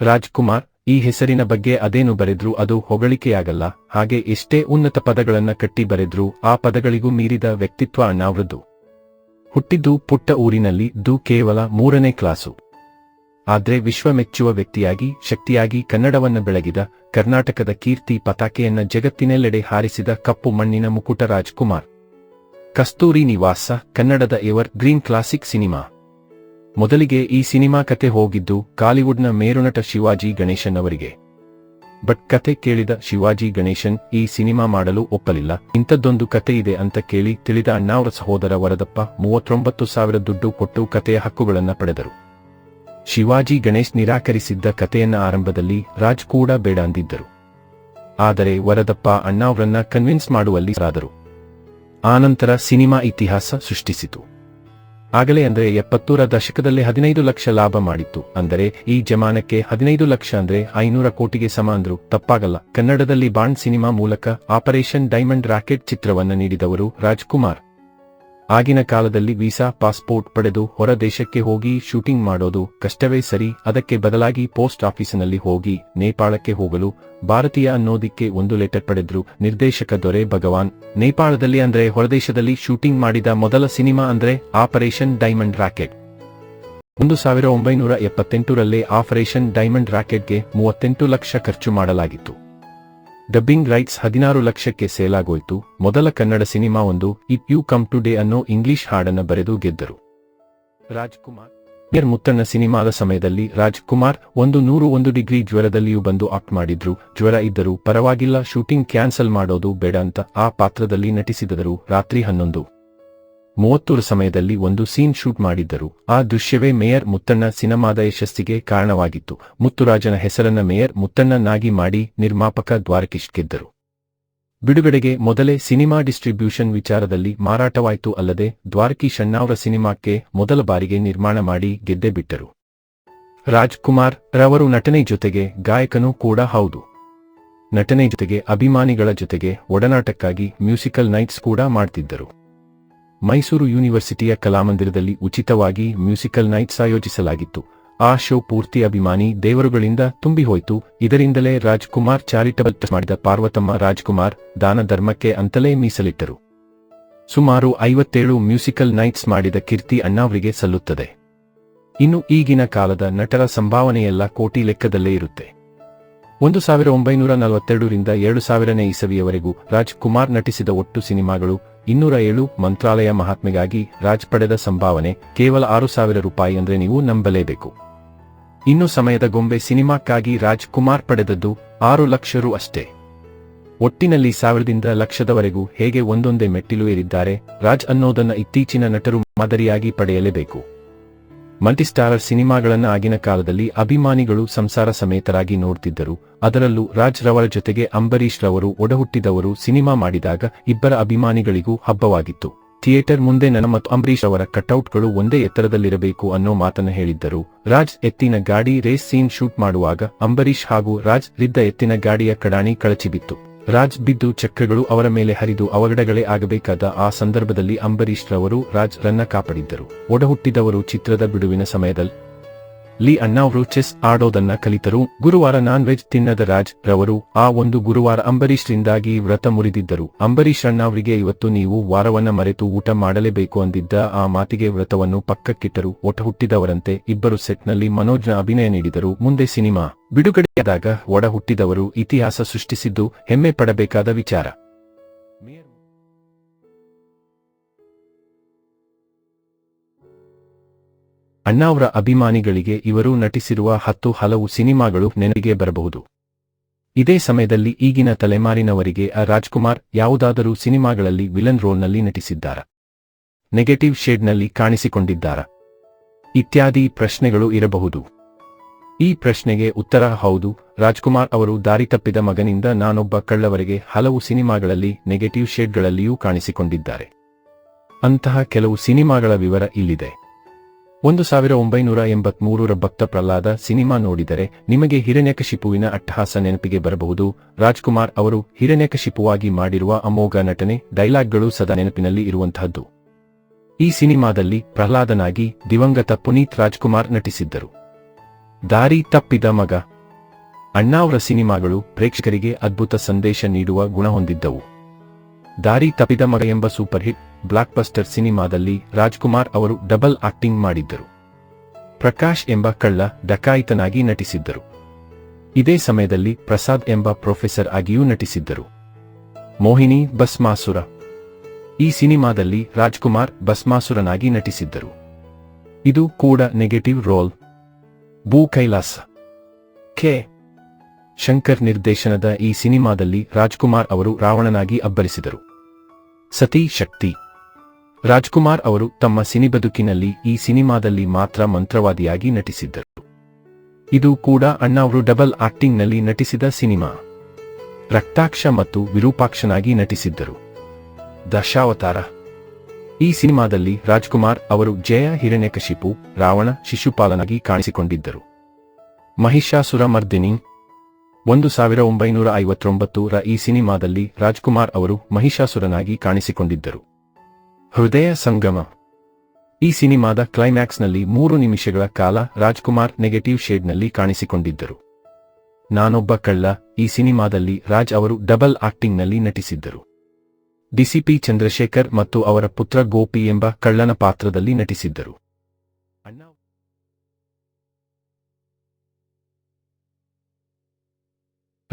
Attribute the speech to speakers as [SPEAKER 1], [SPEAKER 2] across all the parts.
[SPEAKER 1] ರಾಜ್ಕುಮಾರ್, ಈ ಹೆಸರಿನ ಬಗ್ಗೆ ಅದೇನು ಬರೆದ್ರೂ ಅದು ಹೊಗಳಿಕೆಯಾಗಲ್ಲ, ಹಾಗೆ ಎಷ್ಟೇ ಉನ್ನತ ಪದಗಳನ್ನ ಕಟ್ಟಿ ಬರೆದ್ರೂ ಆ ಪದಗಳಿಗೂ ಮೀರಿದ ವ್ಯಕ್ತಿತ್ವ ಅಣ್ಣಾವ್ರದ್ದು ಹುಟ್ಟಿದ್ದು ಪುಟ್ಟ ಊರಿನಲ್ಲಿ ದು ಕೇವಲ ಮೂರನೇ ಕ್ಲಾಸು. ಆದ್ರೆ ವಿಶ್ವ ಮೆಚ್ಚುವ ವ್ಯಕ್ತಿಯಾಗಿ, ಶಕ್ತಿಯಾಗಿ ಕನ್ನಡವನ್ನ ಬೆಳಗಿದ, ಕರ್ನಾಟಕದ ಕೀರ್ತಿ ಪತಾಕೆಯನ್ನ ಜಗತ್ತಿನೆಲ್ಲೆಡೆ ಹಾರಿಸಿದ ಕಪ್ಪು ಮಣ್ಣಿನ ಮುಕುಟ ರಾಜ್ಕುಮಾರ್. ಕಸ್ತೂರಿ ನಿವಾಸ, ಕನ್ನಡದ ಎವರ್ ಗ್ರೀನ್ ಕ್ಲಾಸಿಕ್ ಸಿನಿಮಾ. ಮೊದಲಿಗೆ ಈ ಸಿನಿಮಾ ಕತೆ ಹೋಗಿದ್ದು ಕಾಲಿವುಡ್ನ ಮೇರುನಟ ಶಿವಾಜಿ ಗಣೇಶನ್ ಅವರಿಗೆ ಬಟ್ ಕತೆ ಕೇಳಿದ ಶಿವಾಜಿ ಗಣೇಶನ್ ಈ ಸಿನಿಮಾ ಮಾಡಲು ಒಪ್ಪಲಿಲ್ಲ. ಇಂಥದ್ದೊಂದು ಕತೆ ಇದೆ ಅಂತ ಕೇಳಿ ತಿಳಿದ ಅಣ್ಣಾವರ ಸಹೋದರ ವರದಪ್ಪ ಮೂವತ್ತೊಂಬತ್ತು ಸಾವಿರ ದುಡ್ಡು ಕೊಟ್ಟು ಕತೆಯ ಹಕ್ಕುಗಳನ್ನು ಪಡೆದರು. ಶಿವಾಜಿ ಗಣೇಶ್ ನಿರಾಕರಿಸಿದ್ದ ಕತೆಯನ್ನ ಆರಂಭದಲ್ಲಿ ರಾಜ್ ಕೂಡ ಬೇಡ ಅಂದಿದ್ದರು. ಆದರೆ ವರದಪ್ಪ ಅಣ್ಣಾವ್ರನ್ನ ಕನ್ವಿನ್ಸ್ ಮಾಡುವಲ್ಲಿ ಸಾದರು ಆನಂತರ ಸಿನಿಮಾ ಇತಿಹಾಸ ಸೃಷ್ಟಿಸಿತು. ಆಗಲೇ ಅಂದ್ರೆ ಎಪ್ಪತ್ತೂರ ದಶಕದಲ್ಲಿ ಹದಿನೈದು ಲಕ್ಷ ಲಾಭ ಮಾಡಿತ್ತು. ಅಂದರೆ ಈ ಜಮಾನಕ್ಕೆ ಹದಿನೈದು ಲಕ್ಷ ಅಂದ್ರೆ ಐನೂರ ಕೋಟಿಗೆ ಸಮ ತಪ್ಪಾಗಲ್ಲ. ಕನ್ನಡದಲ್ಲಿ ಬಾಂಡ್ ಸಿನಿಮಾ ಮೂಲಕ ಆಪರೇಷನ್ ಡೈಮಂಡ್ ರಾಕೆಟ್ ಚಿತ್ರವನ್ನ ನೀಡಿದವರು ರಾಜ್ಕುಮಾರ್. ಆಗಿನ ಕಾಲದಲ್ಲಿ ವೀಸಾ, ಪಾಸ್ಪೋರ್ಟ್ ಪಡೆದು ಹೊರ ದೇಶಕ್ಕೆ ಹೋಗಿ ಶೂಟಿಂಗ್ ಮಾಡೋದು ಕಷ್ಟವೇ ಸರಿ, ಅದಕ್ಕೆ ಬದಲಾಗಿ ಪೋಸ್ಟ್ ಆಫೀಸಿನಲ್ಲಿ ಹೋಗಿ ನೇಪಾಳಕ್ಕೆ ಹೋಗಲು ಭಾರತೀಯ ಅನ್ನೋದಿಕ್ಕೆ ಒಂದು ಲೆಟರ್ ಪಡೆದ್ರು ನಿರ್ದೇಶಕ ದೊರೆ ಭಗವಾನ್. ನೇಪಾಳದಲ್ಲಿ ಅಂದ್ರೆ ಹೊರದೇಶದಲ್ಲಿ ಶೂಟಿಂಗ್ ಮಾಡಿದ ಮೊದಲ ಸಿನಿಮಾ ಅಂದ್ರೆ ಆಪರೇಷನ್ ಡೈಮಂಡ್ ರಾಕೆಟ್. ಒಂದು ಸಾವಿರ ಒಂಬೈನೂರ ಎಪ್ಪತ್ತೆಂಟರಲ್ಲೇ ಆಪರೇಷನ್ ಡೈಮಂಡ್ ರಾಕೆಟ್ಗೆ ಮೂವತ್ತೆಂಟು ಲಕ್ಷ ಖರ್ಚು ಮಾಡಲಾಗಿತ್ತು. ಡಬ್ಬಿಂಗ್ ರೈಟ್ಸ್ ಹದಿನಾರು ಲಕ್ಷಕ್ಕೆ ಸೇಲಾಗೋಯ್ತು. ಮೊದಲ ಕನ್ನಡ ಸಿನಿಮಾ ಒಂದು it you come today ಅನ್ನೋ ಇಂಗ್ಲಿಷ್ ಹಾಡನ್ನು ಬರೆದು ಗೆದ್ದರು. ರಾಜ್ಕುಮಾರ್. ಮೇರ್ ಮುತ್ತಣ್ಣ ಸಿನಿಮಾದ ಸಮಯದಲ್ಲಿ ರಾಜ್ಕುಮಾರ್ ಒಂದು ನೂರು ಒಂದು ಡಿಗ್ರಿ ಜ್ವರದಲ್ಲಿಯೂ ಬಂದು ಆಕ್ಟ್ ಮಾಡಿದ್ರು. ಜ್ವರ ಇದ್ದರೂ ಪರವಾಗಿಲ್ಲ, ಶೂಟಿಂಗ್ ಕ್ಯಾನ್ಸಲ್ ಮಾಡೋದು ಬೇಡ ಅಂತ ಆ ಪಾತ್ರದಲ್ಲಿ ನಟಿಸಿದರು ರಾತ್ರಿ ಹನ್ನೊಂದು. ಮೂವತ್ತೂರು ಸಮಯದಲ್ಲಿ ಒಂದು ಸೀನ್ ಶೂಟ್ ಮಾಡಿದ್ದರು. ಆ ದೃಶ್ಯವೇ ಮೇಯರ್ ಮುತ್ತಣ್ಣ ಸಿನಿಮಾದ ಯಶಸ್ಸಿಗೆ ಕಾರಣವಾಗಿತ್ತು. ಮುತ್ತುರಾಜನ ಹೆಸರನ್ನ ಮೇಯರ್ ಮುತ್ತಣ್ಣನಾಗಿ ಮಾಡಿ ನಿರ್ಮಾಪಕ ದ್ವಾರಕೀಶ್ ಗೆದ್ದರು. ಬಿಡುಗಡೆಗೆ ಮೊದಲೇ ಸಿನಿಮಾ ಡಿಸ್ಟ್ರಿಬ್ಯೂಷನ್ ವಿಚಾರದಲ್ಲಿ ಮಾರಾಟವಾಯಿತು ಅಲ್ಲದೆ ದ್ವಾರಕೀಶ್ ಅಣ್ಣಾವ್ರ ಸಿನಿಮಾಕ್ಕೆ ಮೊದಲ ಬಾರಿಗೆ ನಿರ್ಮಾಣ ಮಾಡಿ ಗೆದ್ದೆ ಬಿಟ್ಟರು. ರಾಜ್ಕುಮಾರ್ ರವರು ನಟನೆ ಜೊತೆಗೆ ಗಾಯಕನೂ ಕೂಡ ಹೌದು. ನಟನೆ ಜೊತೆಗೆ ಅಭಿಮಾನಿಗಳ ಜೊತೆಗೆ ಒಡನಾಟಕ್ಕಾಗಿ ಮ್ಯೂಸಿಕಲ್ ನೈಟ್ಸ್ ಕೂಡ ಮಾಡ್ತಿದ್ದರು. ಮೈಸೂರು ಯೂನಿವರ್ಸಿಟಿಯ ಕಲಾಮಂದಿರದಲ್ಲಿ ಉಚಿತವಾಗಿ ಮ್ಯೂಸಿಕಲ್ ನೈಟ್ಸ್ ಆಯೋಜಿಸಲಾಗಿತ್ತು. ಆ ಶೋ ಪೂರ್ತಿ ಅಭಿಮಾನಿ ದೇವರುಗಳಿಂದ ತುಂಬಿಹೋಯಿತು. ಇದರಿಂದಲೇ ರಾಜ್ಕುಮಾರ್ ಚಾರಿಟಬಲ್ ಟ್ರಸ್ಟ್ ಮಾಡಿದ ಪಾರ್ವತಮ್ಮ ರಾಜ್ಕುಮಾರ್ ದಾನ ಧರ್ಮಕ್ಕೆ ಅಂತಲೇ ಮೀಸಲಿಟ್ಟರು. ಸುಮಾರು ಐವತ್ತೇಳು ಮ್ಯೂಸಿಕಲ್ ನೈಟ್ಸ್ ಮಾಡಿದ ಕೀರ್ತಿ ಅಣ್ಣಾವ್ರಿಗೆ ಸಲ್ಲುತ್ತದೆ. ಇನ್ನು ಈಗಿನ ಕಾಲದ ನಟರ ಸಂಭಾವನೆಯೆಲ್ಲ ಕೋಟಿ ಲೆಕ್ಕದಲ್ಲೇ ಇರುತ್ತೆ. ಒಂದು ಸಾವಿರ ಒಂಬೈನೂರ ನಲವತ್ತೆರಡರಿಂದ ಎರಡು ಸಾವಿರನೇ ಇಸವಿಯವರೆಗೂ ರಾಜ್ಕುಮಾರ್ ನಟಿಸಿದ ಒಟ್ಟು ಸಿನಿಮಾಗಳು ಇನ್ನೂರ ಏಳು ಮಂತ್ರಾಲಯ ಮಹಾತ್ಮೆಗಾಗಿ ರಾಜ್ ಪಡೆದ ಸಂಭಾವನೆ ಕೇವಲ ಆರು ಸಾವಿರ ರೂಪಾಯಿ ಅಂದ್ರೆ ನೀವು ನಂಬಲೇಬೇಕು. ಇನ್ನು ಸಮಯದ ಗೊಂಬೆ ಸಿನಿಮಾಕ್ಕಾಗಿ ರಾಜ್ ಕುಮಾರ್ ಪಡೆದದ್ದು ಆರು ಲಕ್ಷ ರು ಅಷ್ಟೇ. ಒಟ್ಟಿನಲ್ಲಿ ಸಾವಿರದಿಂದ ಲಕ್ಷದವರೆಗೂ ಹೇಗೆ ಒಂದೊಂದೇ ಮೆಟ್ಟಿಲು ಏರಿದ್ದಾರೆ ರಾಜ್ ಅನ್ನೋದನ್ನ ಇತ್ತೀಚಿನ ನಟರು ಮಾದರಿಯಾಗಿ ಪಡೆಯಲೇಬೇಕು. ಮಲ್ಟಿಸ್ಟಾರರ್ ಸಿನಿಮಾಗಳನ್ನ ಆಗಿನ ಕಾಲದಲ್ಲಿ ಅಭಿಮಾನಿಗಳು ಸಂಸಾರ ಸಮೇತರಾಗಿ ನೋಡ್ತಿದ್ದರು. ಅದರಲ್ಲೂ ರಾಜ್ ರವರ ಜೊತೆಗೆ ಅಂಬರೀಶ್ ರವರು ಒಡಹುಟ್ಟಿದವರು ಸಿನಿಮಾ ಮಾಡಿದಾಗ ಇಬ್ಬರ ಅಭಿಮಾನಿಗಳಿಗೂ ಹಬ್ಬವಾಗಿತ್ತು. ಥಿಯೇಟರ್ ಮುಂದೆ ನನ್ನ ಮತ್ತು ಅಂಬರೀಶ್ ಅವರ ಕಟ್ಔಟ್ಗಳು ಒಂದೇ ಎತ್ತರದಲ್ಲಿರಬೇಕು ಅನ್ನೋ ಮಾತನ್ನು ಹೇಳಿದ್ದರು. ರಾಜ್ ಎತ್ತಿನ ಗಾಡಿ ರೇಸ್ ಸೀನ್ ಶೂಟ್ ಮಾಡುವಾಗ ಅಂಬರೀಶ್ ಹಾಗೂ ರಾಜ್ ರಿದ್ದ ಎತ್ತಿನ ಗಾಡಿಯ ಕಡಾಣಿ ಕಳಚಿಬಿತ್ತು. ರಾಜ್ ಬಿದ್ದು ಚಕ್ರಗಳು ಅವರ ಮೇಲೆ ಹರಿದು ಅವಘಡಗಳೇ ಆಗಬೇಕಾದ ಆ ಸಂದರ್ಭದಲ್ಲಿ ಅಂಬರೀಶ್ ರವರು ರಾಜ್ ರನ್ನ ಕಾಪಾಡಿದ್ದರು. ಒಡಹುಟ್ಟಿದವರು ಚಿತ್ರದ ಬಿಡುವಿನ ಸಮಯದಲ್ಲಿ ಲಿ ಅಣ್ಣಾವ್ರು ಚೆಸ್ ಆಡೋದನ್ನ ಕಲಿತರು. ಗುರುವಾರ ನಾನ್ ವೆಜ್ ತಿನ್ನದ ರಾಜ್ ರವರು ಆ ಒಂದು ಗುರುವಾರ ಅಂಬರೀಶ್ ರಿಂದಾಗಿ ವ್ರತ ಮುರಿದಿದ್ದರು. ಅಂಬರೀಶ್ ಅಣ್ಣಾವ್ರಿಗೆ ಇವತ್ತು ನೀವು ವಾರವನ್ನ ಮರೆತು ಊಟ ಮಾಡಲೇಬೇಕು ಅಂದಿದ್ದ ಆ ಮಾತಿಗೆ ವ್ರತವನ್ನು ಪಕ್ಕಕ್ಕಿಟ್ಟರು. ಒಟ ಹುಟ್ಟಿದವರಂತೆ ಇಬ್ಬರು ಸೆಟ್ನಲ್ಲಿ ಮನೋಜ್ನ ಅಭಿನಯ ನೀಡಿದರು. ಮುಂದೆ ಸಿನಿಮಾ. ಬಿಡುಗಡೆಯಾದಾಗ ಒಡ ಹುಟ್ಟಿದವರು ಇತಿಹಾಸ ಸೃಷ್ಟಿಸಿದ್ದು ಹೆಮ್ಮೆ ಪಡಬೇಕಾದ ವಿಚಾರ. ಅಣ್ಣಾವ್ರ ಅಭಿಮಾನಿಗಳಿಗೆ ಇವರು ನಟಿಸಿರುವ ಹತ್ತು ಹಲವು ಸಿನಿಮಾಗಳು ನೆನಪಿಗೆ ಬರಬಹುದು. ಇದೇ ಸಮಯದಲ್ಲಿ ಈಗಿನ ತಲೆಮಾರಿನವರಿಗೆ ಆ ರಾಜ್ಕುಮಾರ್ ಯಾವುದಾದರೂ ಸಿನಿಮಾಗಳಲ್ಲಿ ವಿಲನ್ ರೋಲ್ನಲ್ಲಿ ನಟಿಸಿದ್ದಾರ? ನೆಗೆಟಿವ್ ಶೇಡ್ನಲ್ಲಿ ಕಾಣಿಸಿಕೊಂಡಿದ್ದಾರ? ಇತ್ಯಾದಿ ಪ್ರಶ್ನೆಗಳು ಇರಬಹುದು. ಈ ಪ್ರಶ್ನೆಗೆ ಉತ್ತರ ಹೌದು, ರಾಜ್ಕುಮಾರ್ ಅವರು ದಾರಿ ತಪ್ಪಿದ ಮಗನಿಂದ ನಾನೊಬ್ಬ ಕಳ್ಳವರಿಗೆ ಹಲವು ಸಿನಿಮಾಗಳಲ್ಲಿ ನೆಗೆಟಿವ್ ಶೇಡ್ಗಳಲ್ಲಿಯೂ ಕಾಣಿಸಿಕೊಂಡಿದ್ದಾರೆ. ಅಂತಹ ಕೆಲವು ಸಿನಿಮಾಗಳ ವಿವರ ಇಲ್ಲಿದೆ. ಒಂದು ಸಾವಿರ ಒಂಬೈನೂರ ಎಂಬತ್ಮೂರರ ಭಕ್ತ ಪ್ರಹ್ಲಾದ ಸಿನಿಮಾ ನೋಡಿದರೆ ನಿಮಗೆ ಹಿರಣ್ಯಕಶಿಪುವಿನ ಅಟ್ಟಹಾಸ ನೆನಪಿಗೆ ಬರಬಹುದು. ರಾಜ್ಕುಮಾರ್ ಅವರು ಹಿರಣ್ಯಕಶಿಪುವಾಗಿ ಮಾಡಿರುವ ಅಮೋಘ ನಟನೆ ಡೈಲಾಗ್ಗಳು ಸದಾ ನೆನಪಿನಲ್ಲಿ ಇರುವಂತಹದ್ದು. ಈ ಸಿನಿಮಾದಲ್ಲಿ ಪ್ರಹ್ಲಾದನಾಗಿ ದಿವಂಗತ ಪುನೀತ್ ರಾಜ್ಕುಮಾರ್ ನಟಿಸಿದ್ದರು. ದಾರಿ ತಪ್ಪಿದ ಮಗ. ಅಣ್ಣಾವ್ರ ಸಿನಿಮಾಗಳು ಪ್ರೇಕ್ಷಕರಿಗೆ ಅದ್ಭುತ ಸಂದೇಶ ನೀಡುವ ಗುಣ ಹೊಂದಿದ್ದವು. ದಾರಿ ತಪ್ಪಿದ ಮಗ ಎಂಬ ಸೂಪರ್ ಹಿಟ್ ಬ್ಲಾಕ್ ಬಸ್ಟರ್ ಸಿನಿಮಾದಲ್ಲಿ ರಾಜ್ಕುಮಾರ್ ಅವರು ಡಬಲ್ ಆಕ್ಟಿಂಗ್ ಮಾಡಿದ್ದರು. ಪ್ರಕಾಶ್ ಎಂಬ ಕಳ್ಳ ಡಕಾಯಿತನಾಗಿ ನಟಿಸಿದ್ದರು. ಇದೇ ಸಮಯದಲ್ಲಿ ಪ್ರಸಾದ್ ಎಂಬ ಪ್ರೊಫೆಸರ್ ಆಗಿಯೂ ನಟಿಸಿದ್ದರು. ಮೋಹಿನಿ ಬಸ್ಮಾಸುರ ಈ ಸಿನಿಮಾದಲ್ಲಿ ರಾಜ್ಕುಮಾರ್ ಬಸ್ಮಾಸುರನಾಗಿ ನಟಿಸಿದ್ದರು. ಇದು ಕೂಡ ನೆಗೆಟಿವ್ ರೋಲ್. ಭೂ ಕೈಲಾಸ. ಕೆ. ಶಂಕರ್ ನಿರ್ದೇಶನದ ಈ ಸಿನಿಮಾದಲ್ಲಿ ರಾಜ್ಕುಮಾರ್ ಅವರು ರಾವಣನಾಗಿ ಅಬ್ಬರಿಸಿದರು. ಸತಿ ಶಕ್ತಿ. ರಾಜ್ಕುಮಾರ್ ಅವರು ತಮ್ಮ ಸಿನಿಬದುಕಿನಲ್ಲಿ ಈ ಸಿನಿಮಾದಲ್ಲಿ ಮಾತ್ರ ಮಂತ್ರವಾದಿಯಾಗಿ ನಟಿಸಿದ್ದರು. ಇದು ಕೂಡ ಅಣ್ಣಾವರು ಡಬಲ್ ಆಕ್ಟಿಂಗ್ನಲ್ಲಿ ನಟಿಸಿದ ಸಿನಿಮಾ. ರಕ್ತಾಕ್ಷ ಮತ್ತು ವಿರೂಪಾಕ್ಷನಾಗಿ ನಟಿಸಿದ್ದರು. ದಶಾವತಾರ. ಈ ಸಿನಿಮಾದಲ್ಲಿ ರಾಜ್ಕುಮಾರ್ ಅವರು ಜಯ, ಹಿರಣ್ಯಕಶಿಪು, ರಾವಣ, ಶಿಶುಪಾಲನಾಗಿ ಕಾಣಿಸಿಕೊಂಡಿದ್ದರು. ಮಹಿಷಾಸುರ ಮರ್ದಿನಿ ಒಂದು ಸಾವಿರ ಒಂಬೈನೂರ ಐವತ್ತೊಂಬತ್ತು ರ ಈ ಸಿನಿಮಾದಲ್ಲಿ ರಾಜ್ಕುಮಾರ್ ಅವರು ಮಹಿಷಾಸುರನಾಗಿ ಕಾಣಿಸಿಕೊಂಡಿದ್ದರು. ಹೃದಯ ಸಂಗಮ. ಈ ಸಿನಿಮಾದ ಕ್ಲೈಮ್ಯಾಕ್ಸ್ನಲ್ಲಿ ಮೂರು ನಿಮಿಷಗಳ ಕಾಲ ರಾಜ್ಕುಮಾರ್ ನೆಗೆಟಿವ್ ಶೇಡ್ನಲ್ಲಿ ಕಾಣಿಸಿಕೊಂಡಿದ್ದರು. ನಾನೊಬ್ಬ ಕಳ್ಳ, ಈ ಸಿನಿಮಾದಲ್ಲಿ ರಾಜ್ ಅವರು ಡಬಲ್ ಆಕ್ಟಿಂಗ್ನಲ್ಲಿ ನಟಿಸಿದ್ದರು. ಡಿಸಿಪಿ ಚಂದ್ರಶೇಖರ್ ಮತ್ತು ಅವರ ಪುತ್ರ ಗೋಪಿ ಎಂಬ ಕಳ್ಳನ ಪಾತ್ರದಲ್ಲಿ ನಟಿಸಿದ್ದರು.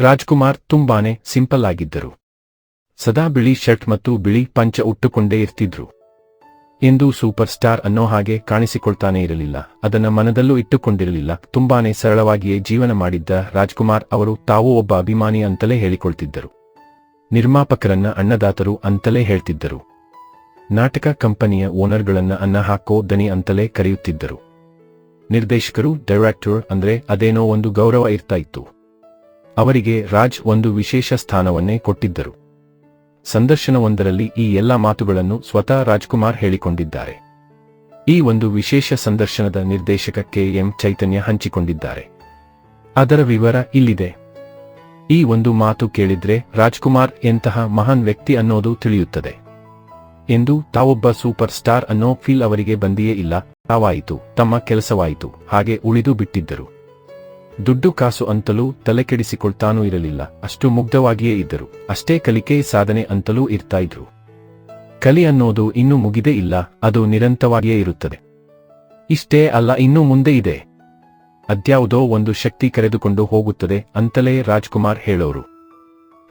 [SPEAKER 1] ರಾಜ್ಕುಮಾರ್ ತುಂಬಾನೇ ಸಿಂಪಲ್ ಆಗಿದ್ದರು. ಸದಾ ಬಿಳಿ ಶರ್ಟ್ ಮತ್ತು ಬಿಳಿ ಪಂಚ ಉಟ್ಟುಕೊಂಡೇ ಇರ್ತಿದ್ರು. ಎಂದು ಸೂಪರ್ ಸ್ಟಾರ್ ಅನ್ನೋ ಹಾಗೆ ಕಾಣಿಸಿಕೊಳ್ತಾನೆ ಇರಲಿಲ್ಲ. ಅದನ್ನ ಮನದಲ್ಲೂ ಇಟ್ಟುಕೊಂಡಿರಲಿಲ್ಲ. ತುಂಬಾನೇ ಸರಳವಾಗಿಯೇ ಜೀವನ ಮಾಡಿದ್ದ ರಾಜ್ಕುಮಾರ್ ಅವರು ತಾವು ಒಬ್ಬ ಅಭಿಮಾನಿ ಅಂತಲೇ ಹೇಳಿಕೊಳ್ತಿದ್ದರು. ನಿರ್ಮಾಪಕರನ್ನ ಅನ್ನದಾತರು ಅಂತಲೇ ಹೇಳ್ತಿದ್ದರು. ನಾಟಕ ಕಂಪನಿಯ ಓನರ್ಗಳನ್ನ ಅನ್ನ ಹಾಕೋ ದನಿ ಅಂತಲೇ ಕರೆಯುತ್ತಿದ್ದರು. ನಿರ್ದೇಶಕರು, ಡೈರೆಕ್ಟರ್ ಅಂದ್ರೆ ಅದೇನೋ ಒಂದು ಗೌರವ ಇರ್ತಾ ಇತ್ತು. ಅವರಿಗೆ ರಾಜ್ ಒಂದು ವಿಶೇಷ ಸ್ಥಾನವನ್ನೇ ಕೊಟ್ಟಿದ್ದರು. ಸಂದರ್ಶನವೊಂದರಲ್ಲಿ ಈ ಎಲ್ಲ ಮಾತುಗಳನ್ನು ಸ್ವತಃ ರಾಜ್ಕುಮಾರ್ ಹೇಳಿಕೊಂಡಿದ್ದಾರೆ. ಈ ಒಂದು ವಿಶೇಷ ಸಂದರ್ಶನದ ನಿರ್ದೇಶಕ ಕೆ ಎಂ. ಚೈತನ್ಯ ಹಂಚಿಕೊಂಡಿದ್ದಾರೆ. ಅದರ ವಿವರ ಇಲ್ಲಿದೆ. ಈ ಒಂದು ಮಾತು ಕೇಳಿದ್ರೆ ರಾಜ್ಕುಮಾರ್ ಎಂತಹ ಮಹಾನ್ ವ್ಯಕ್ತಿ ಅನ್ನೋದು ತಿಳಿಯುತ್ತದೆ. ಎಂದು ತಾವೊಬ್ಬ ಸೂಪರ್ ಸ್ಟಾರ್ ಅನ್ನೋ ಫೀಲ್ ಅವರಿಗೆ ಬಂದಿಯೇ ಇಲ್ಲ. ತಾವಾಯಿತು, ತಮ್ಮ ಕೆಲಸವಾಯಿತು, ಹಾಗೆ ಉಳಿದು ಬಿಟ್ಟಿದ್ದರು. ದುಡ್ಡು ಕಾಸು ಅಂತಲೂ ತಲೆಕೆಡಿಸಿಕೊಳ್ತಾನೂ ಇರಲಿಲ್ಲ. ಅಷ್ಟು ಮುಗ್ಧವಾಗಿಯೇ ಇದ್ದರು. ಅಷ್ಟೇ ಕಲಿಕೆ ಸಾಧನೆ ಅಂತಲೂ ಇರ್ತಾ ಇದ್ರು. ಕಲಿ ಅನ್ನೋದು ಇನ್ನೂ ಮುಗಿದೇ ಇಲ್ಲ, ಅದು ನಿರಂತರವಾಗಿಯೇ ಇರುತ್ತದೆ. ಇಷ್ಟೇ ಅಲ್ಲ, ಇನ್ನೂ ಮುಂದೆ ಇದೆ. ಅದ್ಯಾವುದೋ ಒಂದು ಶಕ್ತಿ ಕರೆದುಕೊಂಡು ಹೋಗುತ್ತದೆ ಅಂತಲೇ ರಾಜ್ಕುಮಾರ್ ಹೇಳೋರು.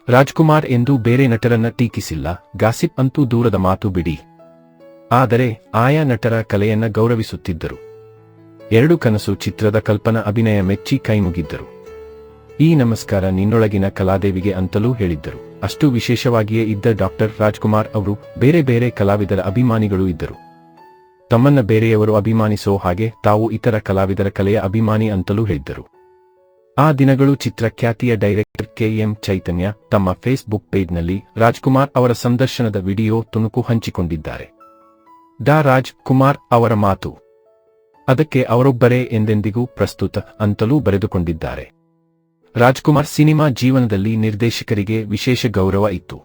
[SPEAKER 1] ರಾಜ್ಕುಮಾರ್ ಎಂದು ಬೇರೆ ನಟರನ್ನ ಟೀಕಿಸಿಲ್ಲ, ಗಾಸಿಪ್ ಅಂತೂ ದೂರದ ಮಾತು ಬಿಡಿ. ಆದರೆ ಆಯಾ ನಟರ ಕಲೆಯನ್ನ ಗೌರವಿಸುತ್ತಿದ್ದರು. ಎರಡು ಕನಸು ಚಿತ್ರದ ಕಲ್ಪನಾ ಅಭಿನಯ ಮೆಚ್ಚಿ ಕೈಮುಗಿದ್ದರು ಈ ನಮಸ್ಕಾರ ನಿನ್ನೊಳಗಿನ ಕಲಾದೇವಿಗೆ ಅಂತಲೂ ಹೇಳಿದ್ದರು. ಅಷ್ಟು ವಿಶೇಷವಾಗಿಯೇ ಇದ್ದ ಡಾಕ್ಟರ್ ರಾಜ್ಕುಮಾರ್ ಅವರು ಬೇರೆ ಬೇರೆ ಕಲಾವಿದರ ಅಭಿಮಾನಿಗಳು ಇದ್ದರು. ತಮ್ಮನ್ನ ಬೇರೆಯವರು ಅಭಿಮಾನಿಸೋ ಹಾಗೆ ತಾವು ಇತರ ಕಲಾವಿದರ ಕಲೆಯ ಅಭಿಮಾನಿ ಅಂತಲೂ ಹೇಳಿದ್ದರು. ಆ ದಿನಗಳು ಚಿತ್ರ ಖ್ಯಾತಿಯ ಡೈರೆಕ್ಟರ್ ಕೆಎಂ ಚೈತನ್ಯ ತಮ್ಮ ಫೇಸ್ಬುಕ್ ಪೇಜ್ನಲ್ಲಿ ರಾಜ್ಕುಮಾರ್ ಅವರ ಸಂದರ್ಶನದ ವಿಡಿಯೋ ತುಣುಕು ಹಂಚಿಕೊಂಡಿದ್ದಾರೆ. ಡಾ ರಾಜ್ ಕುಮಾರ್ ಅವರ ಮಾತು. ಅದಕ್ಕೆ ಅವರೊಬ್ಬರೇ ಎಂದೆಂದಿಗೂ ಪ್ರಸ್ತುತ ಅಂತಲೂ ಬರೆದುಕೊಂಡಿದ್ದಾರೆ. ರಾಜ್ಕುಮಾರ್ ಸಿನಿಮಾ ಜೀವನದಲ್ಲಿ ನಿರ್ದೇಶಕರಿಗೆ ವಿಶೇಷ ಗೌರವ ಇತ್ತು.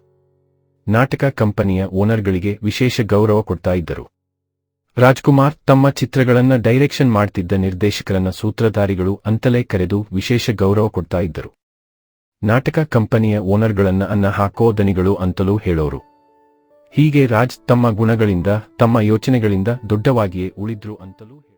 [SPEAKER 1] ನಾಟಕ ಕಂಪನಿಯ ಓನರ್ಗಳಿಗೆ ವಿಶೇಷ ಗೌರವ ಕೊಡ್ತಾ ಇದ್ದರು. ರಾಜ್ಕುಮಾರ್ ತಮ್ಮ ಚಿತ್ರಗಳನ್ನ ಡೈರೆಕ್ಷನ್ ಮಾಡ್ತಿದ್ದ ನಿರ್ದೇಶಕರನ್ನ ಸೂತ್ರಧಾರಿಗಳು ಅಂತಲೇ ಕರೆದು ವಿಶೇಷ ಗೌರವ ಕೊಡ್ತಾ ಇದ್ದರು. ನಾಟಕ ಕಂಪನಿಯ ಓನರ್ಗಳನ್ನ ಅನ್ನ ಹಾಕೋ ದನಿಗಳು ಅಂತಲೂ ಹೇಳೋರು. ಹೀಗೆ ರಾಜ್ ತಮ್ಮ ಗುಣಗಳಿಂದ, ತಮ್ಮ ಯೋಚನೆಗಳಿಂದ ದೊಡ್ಡವಾಗಿಯೇ ಉಳಿದ್ರು ಅಂತಲೂ